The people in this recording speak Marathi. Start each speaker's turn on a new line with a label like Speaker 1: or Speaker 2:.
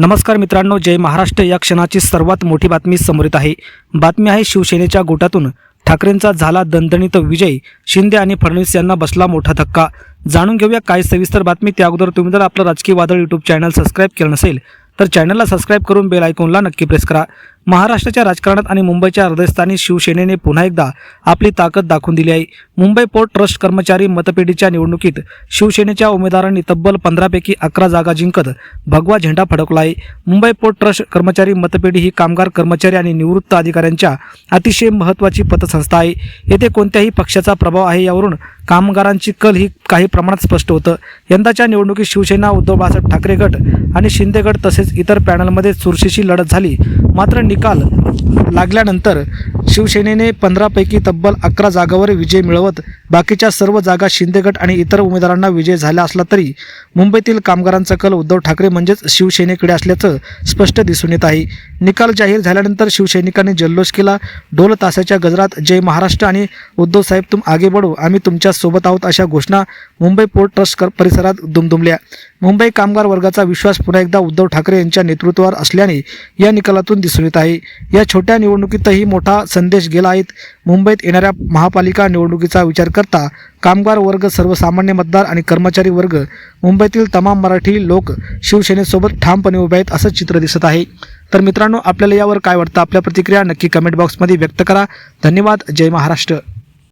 Speaker 1: नमस्कार मित्रांनो जय महाराष्ट्र या क्षणाची सर्वात मोठी बातमी समोर येत आहे. बातमी आहे शिवसेनेच्या गोटातून ठाकरेंचा झाला दणदणीत विजय. शिंदे आणि फडणवीस यांना बसला मोठा धक्का. जाणून घेऊया काय सविस्तर बातमी. त्या अगोदर तुम्ही जर आपलं राजकीय वादळ यूट्यूब चॅनल सबस्क्राईब केलं नसेल तर चॅनलला सबस्क्राईब करून बेल आयकॉनला नक्की प्रेस करा. महाराष्ट्राच्या राजकारणात आणि मुंबईच्या हृदयस्थानी शिवसेनेने पुन्हा एकदा आपली ताकद दाखवून दिली आहे. मुंबई पोर्ट ट्रस्ट कर्मचारी मतपेढीच्या निवडणुकीत शिवसेनेच्या उमेदवारांनी तब्बल पंधरापैकी अकरा जागा जिंकत भगवा झेंडा फडकला आहे. मुंबई पोर्ट ट्रस्ट कर्मचारी मतपेढी ही कामगार कर्मचारी आणि निवृत्त अधिकाऱ्यांच्या अतिशय महत्त्वाची पतसंस्था आहे. येथे कोणत्याही पक्षाचा प्रभाव आहे यावरून कामगारांची कल ही काही प्रमाणात स्पष्ट होतं. यंदाच्या निवडणुकीत शिवसेना उद्धव बाळासाहेब ठाकरे गट आणि शिंदेगड तसेच इतर पॅनलमध्ये चुरशीची लढत झाली. मात्र निकाल लागल्यानंतर शिवसेनेने पंधरापैकी तब्बल अकरा जागावर विजय मिळवत बाकीच्या सर्व जागा शिंदेगट आणि इतर उमेदवारांना विजय झाला असला तरी मुंबईतील कामगारांचा कल उद्धव ठाकरे म्हणजेच शिवसेनेकडे असल्याचं स्पष्ट दिसून येत आहे. निकाल जाहीर झाल्यानंतर शिवसैनिकांनी जल्लोष केला. ढोल तासाच्या गजरात जय महाराष्ट्र आणि उद्धव साहेब तुम आगे बढो आम्ही तुमच्यासोबत आहोत अशा घोषणा मुंबई पोर्ट ट्रस्ट परिसरात दुमदुमल्या. मुंबई कामगार वर्गाचा विश्वास पुन्हा एकदा उद्धव ठाकरे यांच्या नेतृत्वावर असल्याने या निकालातून दिसून येत आहे. या छोट्या निवडणुकीतही मोठा संदेश गेला आहेत. मुंबईत येणाऱ्या महापालिका निवडणुकीचा विचार करता कामगार वर्ग सर्वसामान्य मतदार आणि कर्मचारी वर्ग मुंबईतील तमाम मराठी लोक शिवसेनेसोबत ठामपणे उभे आहेत असं चित्र दिसत आहे. तर मित्रांनो आपल्याला यावर काय वाटतं? आपल्या प्रतिक्रिया नक्की कमेंट बॉक्समध्ये व्यक्त करा. धन्यवाद. जय महाराष्ट्र.